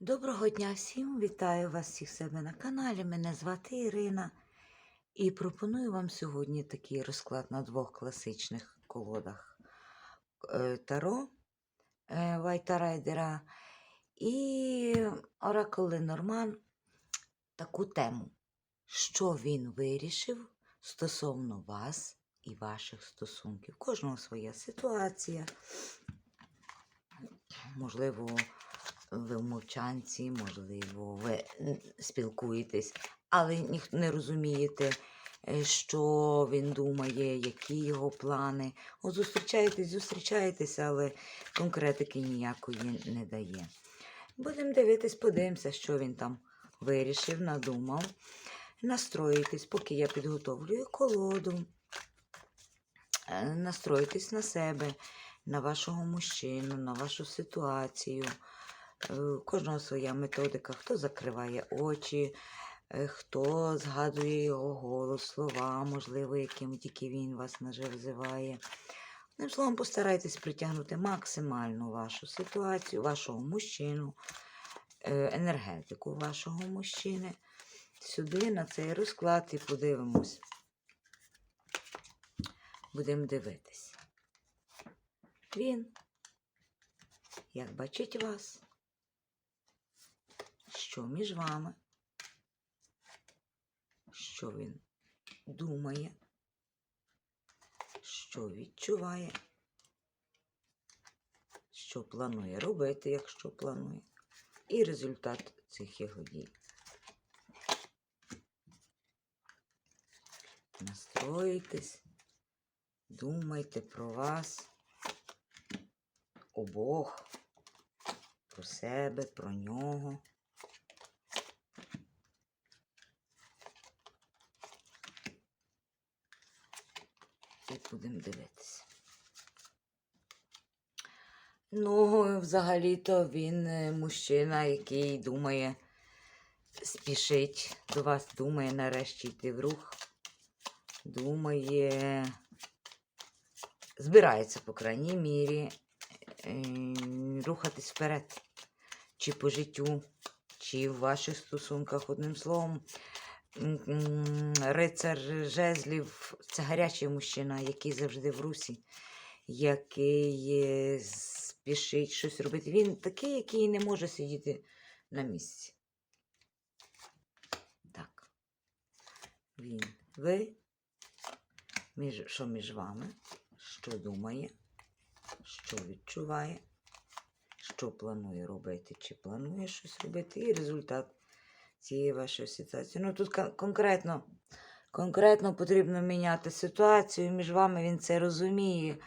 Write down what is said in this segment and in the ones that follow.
Доброго дня всім! Вітаю вас всіх себе на каналі. Мене звати Ірина. І пропоную вам сьогодні такий розклад на двох класичних колодах Е, Таро е, Вайта Райдера і Оракул Норман таку тему, що він вирішив стосовно вас і ваших стосунків. Кожного своя ситуація. Можливо, ви в мовчанці, можливо, ви спілкуєтесь, але ніхто не розумієте, е, що він думає, які його плани. От зустрічаєтесь, зустрічаєтесь, але конкретики ніякої не дає. Будемо дивитись, подивимося, що він там вирішив, надумав. Настроїтесь, поки я підготовлюю колоду. Е, Настроїтесь на себе, на вашого мужчину, на вашу ситуацію. Е, кожного своя методика. Хто закриває очі, е, хто згадує його голос, слова, можливо, яким тільки він вас називає. Одним словом, постарайтесь притягнути максимально вашу ситуацію, вашого мужчину, е, енергетику вашого мужчини. Сюди на цей розклад і подивимось. Будемо дивитись. Він, як бачить вас, що між вами, що він думає, що відчуває, що планує робити, якщо планує, і результат цих його дій. Настроїтесь, думайте про вас обох, про себе, про нього. І будемо дивитися. Ну, взагалі-то він е, мужчина, який думає, спішить до вас, думає нарешті йти в рух. Думає, збирається, по крайній мірі, е, рухатись вперед. Чи по життю, чи в ваших стосунках, одним словом. Рицар жезлів це гарячий мужчина, який завжди в русі, який спішить щось робити. Він такий, який не може сидіти на місці. Так. Він. Ви. Між, що між вами? Що думає? Що відчуває? Що планує робити? Чи планує щось робити? І результат цієї вашої ситуації. Ну тут конкретно, конкретно потрібно міняти ситуацію між вами, він це розуміє.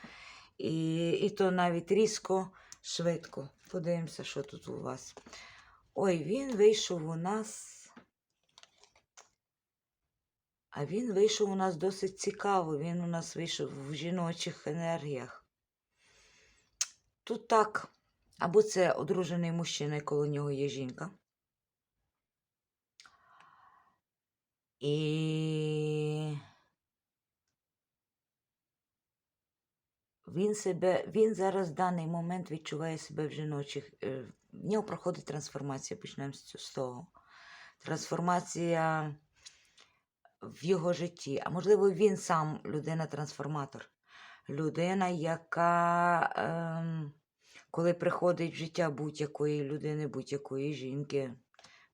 І, і то навіть різко, швидко. Подивимося, що тут у вас. Ой, він вийшов у нас. А він вийшов у нас досить цікаво. Він у нас вийшов в жіночих енергіях. Тут так. Або це одружений мужчина, і коло нього є жінка. І він себе, він зараз в даний момент відчуває себе в жіночих. е, В нього проходить трансформація, почнемо з того. Трансформація в його житті. А можливо, він сам людина-трансформатор. Людина, яка, ем, коли приходить в життя будь-якої людини, будь-якої жінки,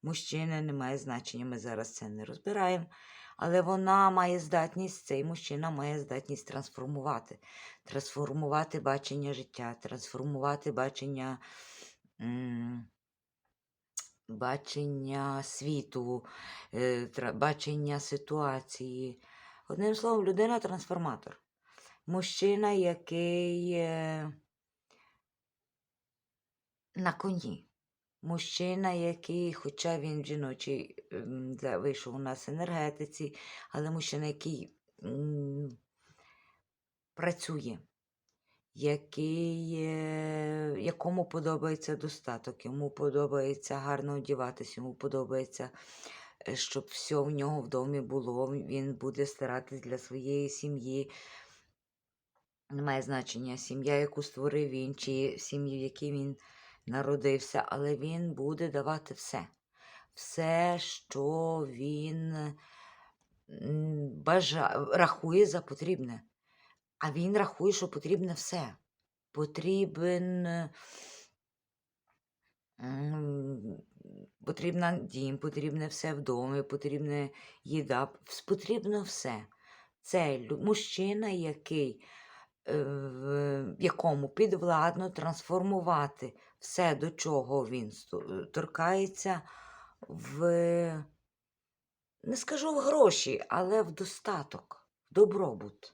мужчини, не має значення, ми зараз це не розбираємо. Але вона має здатність, цей мужчина має здатність трансформувати, трансформувати бачення життя, трансформувати бачення, бачення світу, е, бачення ситуації. Одним словом, людина-трансформатор. Мужчина, який е, на коні. Мужчина, який, хоча він в жіночій ем, вийшов у нас в енергетиці, але мужчина, який працює, який, якому подобається достаток, йому подобається гарно одягатись, йому подобається, е, щоб все в нього в домі було. Він буде старатись для своєї сім'ї. Немає значення сім'я, яку створив він, чи сім'ю, в якій він народився, але він буде давати все. Все, що він бажа... рахує за потрібне. А він рахує, що потрібне все. Потрібен. Потрібна дім, потрібне все в домі, потрібна їда, потрібно все. Це мужчина, який, е, якому підвладно трансформувати все, до чого він е, торкається, в, не скажу в гроші, але в достаток, в добробут.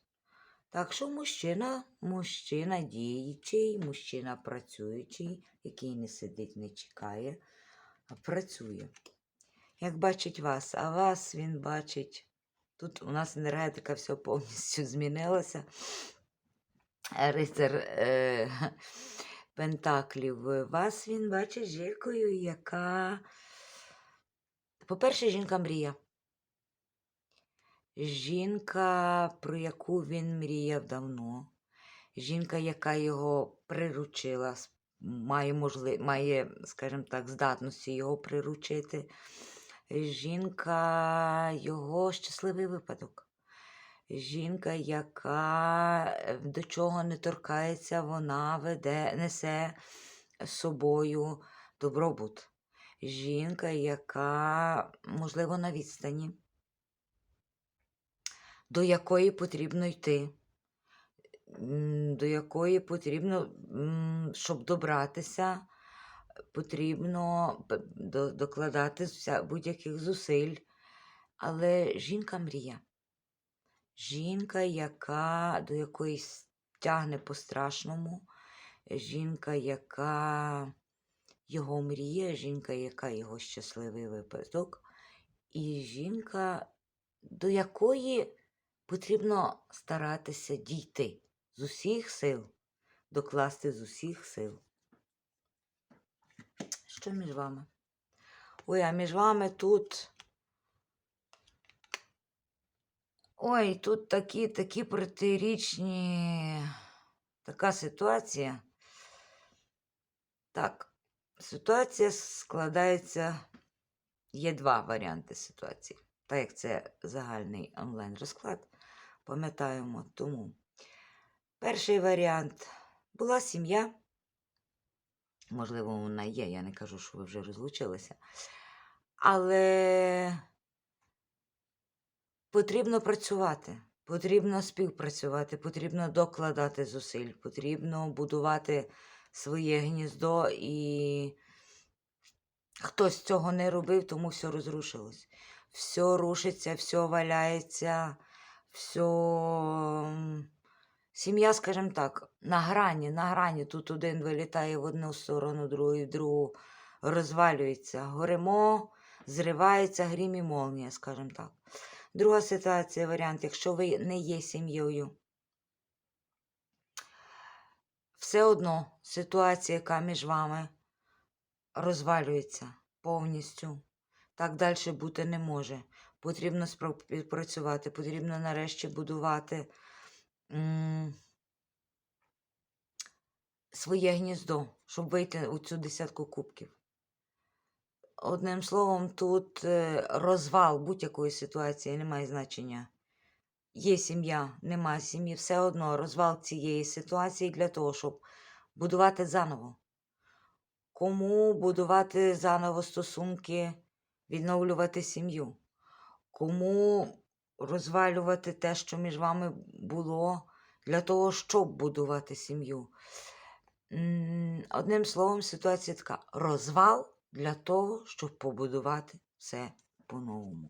Так що мужчина, мужчина діючий, мужчина працюючий, який не сидить, не чекає, а працює. Як бачить вас, а вас він бачить. Тут у нас енергетика все повністю змінилася. Рицар е, Пентаклів. Вас він бачить жінкою, яка. По-перше, жінка мрія. Жінка, про яку він мріяв давно. Жінка, яка його приручила, має, можли... має, скажімо так, здатності його приручити. Жінка його щасливий випадок. Жінка, яка е, до чого не торкається, вона веде, несе з собою добробут. Жінка, яка, можливо, на відстані, до якої потрібно йти, до якої потрібно, щоб добратися, потрібно докладати будь-яких зусиль. Але жінка мрія. Жінка, яка до якоїсь тягне по-страшному, жінка, яка його мріє, жінка, яка його щасливий випадок, і жінка, до якої потрібно старатися дійти з усіх сил, докласти з усіх сил. Що між вами? Ой, а між вами тут. Ой, тут такі, такі протирічні. Така ситуація. Так, ситуація складається. Є два варіанти ситуації. Так як це загальний онлайн розклад, пам'ятаємо тому. Перший варіант була сім'я. Можливо, вона є, я не кажу, що ви вже розлучилися. Але потрібно працювати, потрібно співпрацювати, потрібно докладати зусиль, потрібно будувати своє гніздо і хтось цього не робив, тому все розрушилось. Все рушиться, все валяється, все. Сім'я, скажімо так, на грані, на грані. Тут один вилітає в одну сторону, другий в другу, розвалюється. Горимо, зривається грім і молнія, скажімо так. Друга ситуація, варіант, якщо ви не є сім'єю, все одно ситуація, яка між вами розвалюється повністю. Так далі бути не може. Потрібно співпрацювати, потрібно нарешті будувати м, своє гніздо, щоб вийти у цю десятку кубків. Одним словом, тут е, розвал будь-якої ситуації не має значення. Є сім'я, немає сім'ї, все одно розвал цієї ситуації для того, щоб будувати заново. Кому будувати заново стосунки, відновлювати сім'ю? Кому розвалювати те, що між вами було, для того, щоб будувати сім'ю? Одним словом, ситуація така: розвал для того, щоб побудувати все по-новому.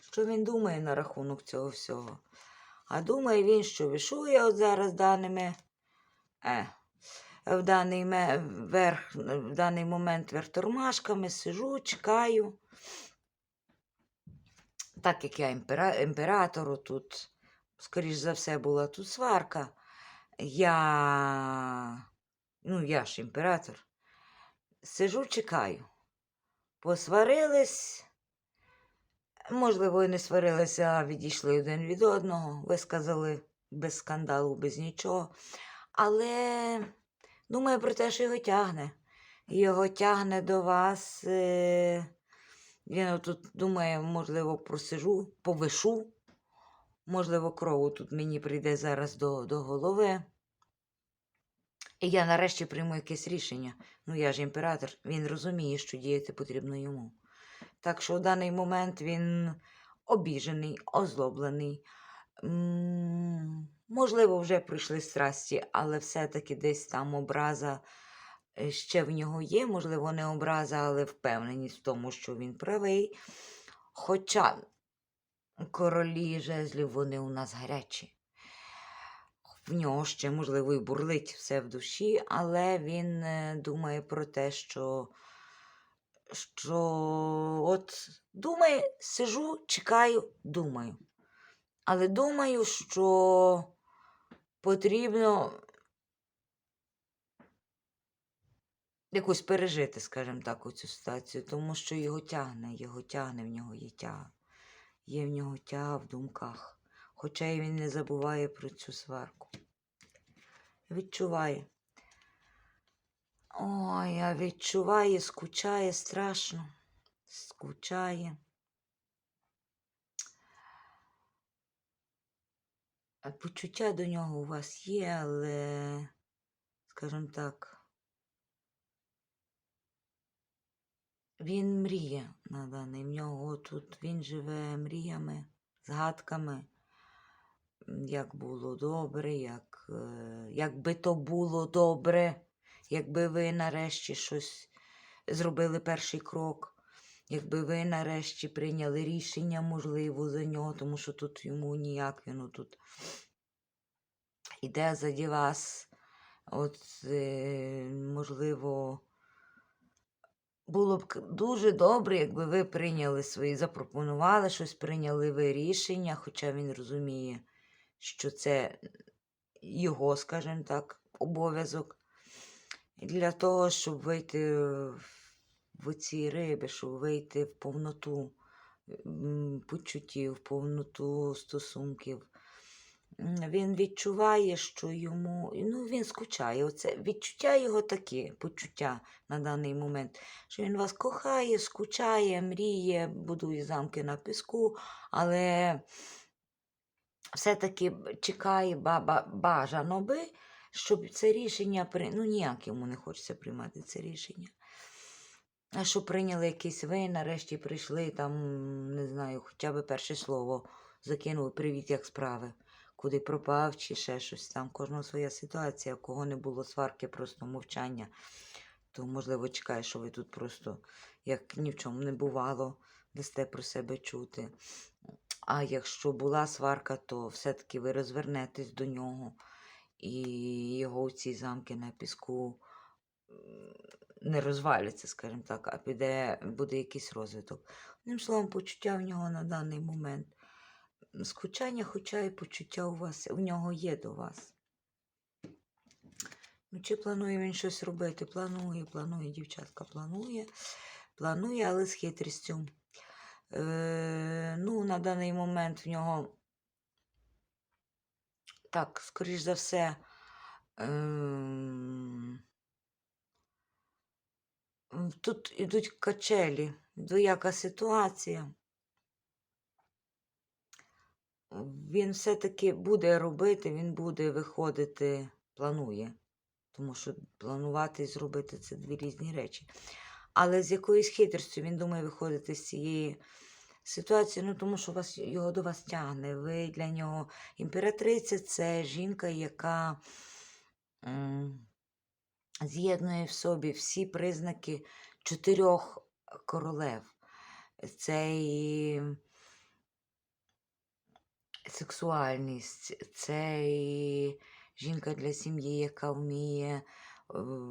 Що він думає на рахунок цього всього? А думає він, що вишує от зараз даними. Е, в даний, верх, в даний момент верх тормашками, сижу, чекаю. Так як я імпера, імператору тут, скоріш за все, була тут сварка. Я, ну, я ж імператор. Сижу, чекаю. Посварились. Можливо, і не сварилися, а відійшли один від одного, висказали без скандалу, без нічого. Але думає про те, що його тягне. Його тягне до вас. Е... Він тут думає, можливо, просижу, повишу. Можливо, крову тут мені прийде зараз до, до голови. І я нарешті прийму якесь рішення. Ну, я ж імператор, він розуміє, що діяти потрібно йому. Так що в даний момент він обіжений, озлоблений. Можливо, вже пройшли страсті, але все-таки десь там образа е, ще в нього є. Можливо, не образа, але впевненість в тому, що він правий. Хоча королі жезлів, вони у нас гарячі. В нього ще, можливо, і бурлить все в душі, але він е, думає про те, що, що от думає, сижу, чекаю, думаю. Але думаю, що потрібно якось пережити, скажімо так, цю ситуацію, тому що його тягне, його тягне, в нього є тяга. Є в нього тяга в думках. Хоча й він не забуває про цю сварку. Відчуває. Ой, а відчуває, скучає страшно. Скучає. Почуття до нього у вас є, але, скажімо так, він мріє на даний. В нього тут він живе мріями, згадками, як було добре, як, е, як би то було добре, якби ви нарешті щось зробили перший крок. Якби ви нарешті прийняли рішення, можливо, за нього, тому що тут йому ніяк він тут іде заді вас. От, е, можливо, було б дуже добре, якби ви прийняли свої, запропонували щось, прийняли ви рішення, хоча він розуміє, що це його, скажімо так, обов'язок. Для того, щоб вийти в- ці риби, щоб вийти в повноту почуттів, в повноту стосунків. Він відчуває, що йому, ну він скучає. Оце відчуття його таке, почуття на даний момент, що він вас кохає, скучає, мріє, будує замки на піску, але все-таки чекає баба бажано би, щоб це рішення ну ніяк йому не хочеться приймати це рішення. А що прийняли якийсь ви, нарешті прийшли там, не знаю, хоча б перше слово закинули привіт, як справи, куди пропав, чи ще щось там. Кожного своя ситуація, кого не було сварки, просто мовчання. То, можливо, чекає, що ви тут просто, як ні в чому не бувало, дасте про себе чути. А якщо була сварка, то все-таки ви розвернетесь до нього, і його ці замки на піску не розваляться, скажімо так, а піде, буде якийсь розвиток. Одним словом, почуття в нього на даний момент. Скучання, хоча і почуття у вас, у нього є до вас. Ну, чи планує він щось робити? Планує, планує, дівчатка, планує, планує, але з хитрістю. Е, ну, на даний момент в нього, так, скоріш за все, ем, тут ідуть качелі, двояка ситуація. Він все-таки буде робити, він буде виходити, планує. Тому що планувати і зробити це дві різні речі. Але з якоюсь хитрістю він думає виходити з цієї ситуації, ну тому що вас, його до вас тягне. Ви для нього імператриця це жінка, яка з'єднує в собі всі признаки чотирьох королев. Це і сексуальність, це і жінка для сім'ї, яка вміє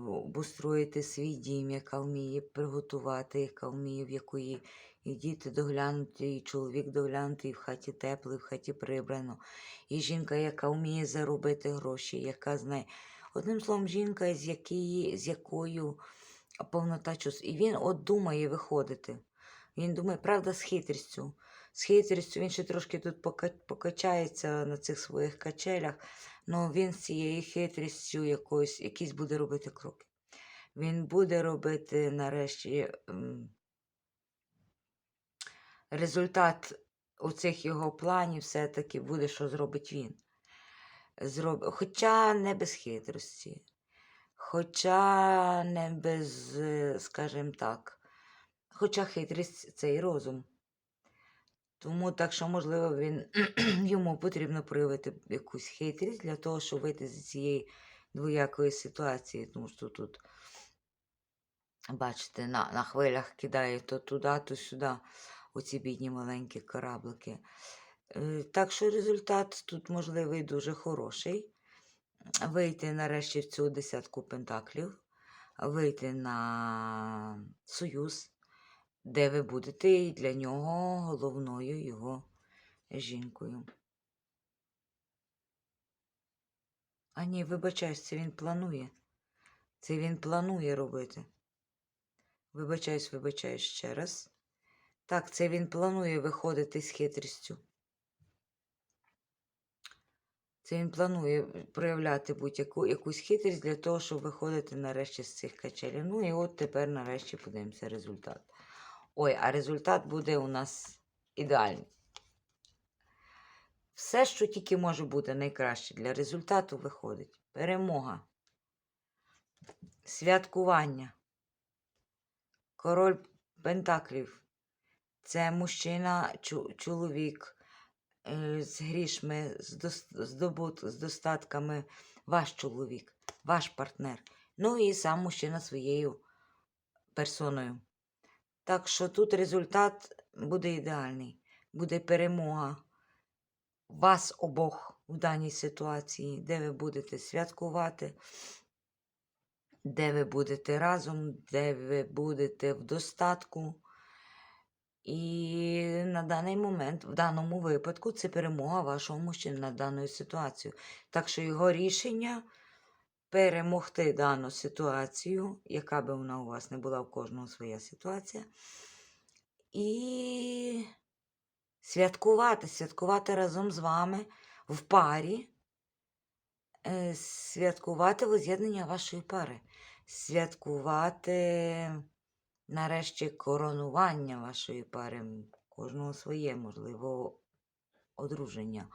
обустроїти свій дім, яка вміє приготувати, яка вміє, в якої і діти доглянуті, і чоловік доглянутий, і в хаті тепло, і в хаті прибрано. І жінка, яка вміє заробити гроші, яка знає. Одним словом, жінка, з, якої, з якою повнота чувств. І він от думає виходити. Він думає, правда, з хитрістю. З хитрістю він ще трошки тут покачається на цих своїх качелях. Ну, він з цією хитрістю якоюсь, якісь буде робити кроки. Він буде робити нарешті м, результат оцих його планів все-таки буде, що зробить він. Зроб... Хоча не без хитрості, хоча не без, скажімо так, хоча хитрість це і розум. Тому так що, можливо, він йому потрібно проявити якусь хитрість для того, щоб вийти з цієї двоякої ситуації. Тому що тут, бачите, на, на хвилях кидає то туди, то сюди оці бідні маленькі кораблики. Е, Так що результат тут можливий дуже хороший. Вийти нарешті в цю десятку пентаклів, вийти на союз, де ви будете для нього головною його жінкою. А ні, вибачаюсь, це він планує. Це він планує робити. Вибачаюсь, вибачаюсь ще раз. Так, це він планує виходити з хитрістю. Це він планує проявляти будь-яку якусь хитрість для того, щоб виходити нарешті з цих качелів. Ну і от тепер нарешті подивимося результат. Ой, а результат буде у нас ідеальний. Все, що тільки може бути найкраще для результату, виходить. Перемога, святкування, король Пентаклів. Це мужчина, чоловік е, з грішми, з, здобут, з достатками, ваш чоловік, ваш партнер. Ну і сам мужчина своєю персоною. Так що тут результат буде ідеальний, буде перемога вас обох в даній ситуації, де ви будете святкувати, де ви будете разом, де ви будете в достатку. І на даний момент, в даному випадку, це перемога вашого мужчини над даною ситуацією. Так що його рішення перемогти дану ситуацію, яка би вона у вас не була, у кожного своя ситуація. І святкувати, святкувати разом з вами в парі, е, святкувати воз'єднання вашої пари, святкувати нарешті коронування вашої пари, кожного своє, можливо, одруження,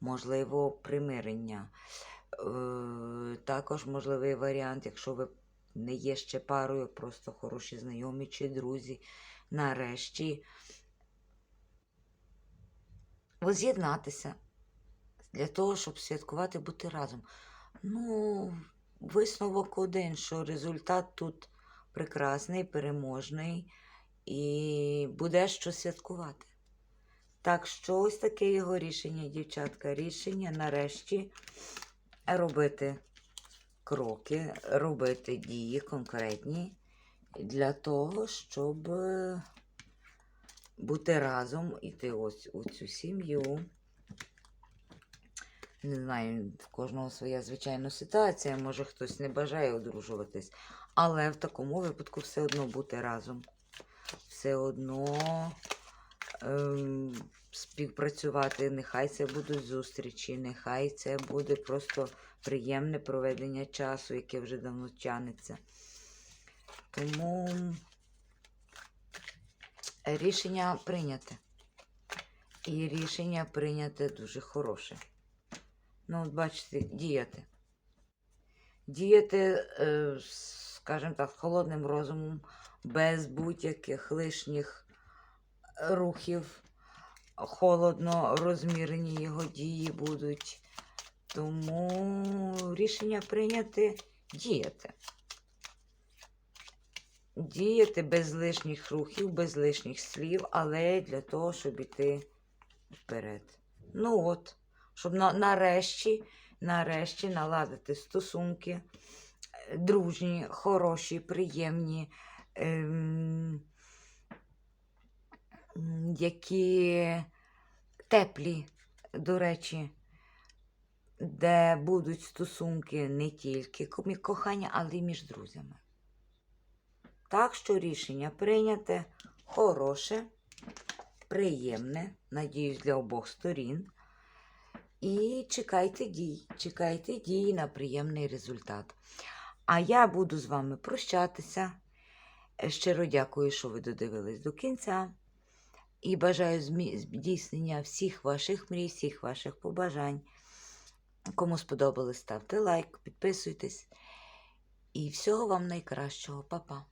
можливо, примирення. Е, Також можливий варіант, якщо ви не є ще парою, просто хороші знайомі чи друзі, нарешті воз'єднатися для того, щоб святкувати, бути разом. Ну, висновок один, що результат тут прекрасний, переможний і буде що святкувати. Так що ось таке його рішення, дівчатка. Рішення нарешті робити кроки, робити дії конкретні для того, щоб е, бути разом, іти ось у цю сім'ю. Не знаю, в кожного своя звичайна ситуація, може хтось не бажає одружуватись, але в такому випадку все одно бути разом. Все одно співпрацювати. Нехай це будуть зустрічі, нехай це буде просто приємне проведення часу, яке вже давно тянеться. Тому рішення прийняте. І рішення прийняте дуже хороше. Ну, от бачите, діяти. Діяти, е, скажімо так, холодним розумом, без будь-яких лишніх рухів. Холодно розмірені його дії будуть. Тому рішення прийняти діяти. Діяти без лишніх рухів, без лишніх слів, але для того, щоб іти вперед. Ну от, щоб на, нарешті, нарешті наладити стосунки дружні, хороші, приємні, ем, які теплі, до речі, де будуть стосунки не тільки кохання, але й між друзями. Так що рішення прийняте хороше, приємне, надіюсь, для обох сторін. І чекайте дій, чекайте дій на приємний результат. А я буду з вами прощатися. Щиро дякую, що ви додивились до кінця. І бажаю здійснення всіх ваших мрій, всіх ваших побажань. Кому сподобалось, ставте лайк, підписуйтесь. І всього вам найкращого, Па-па.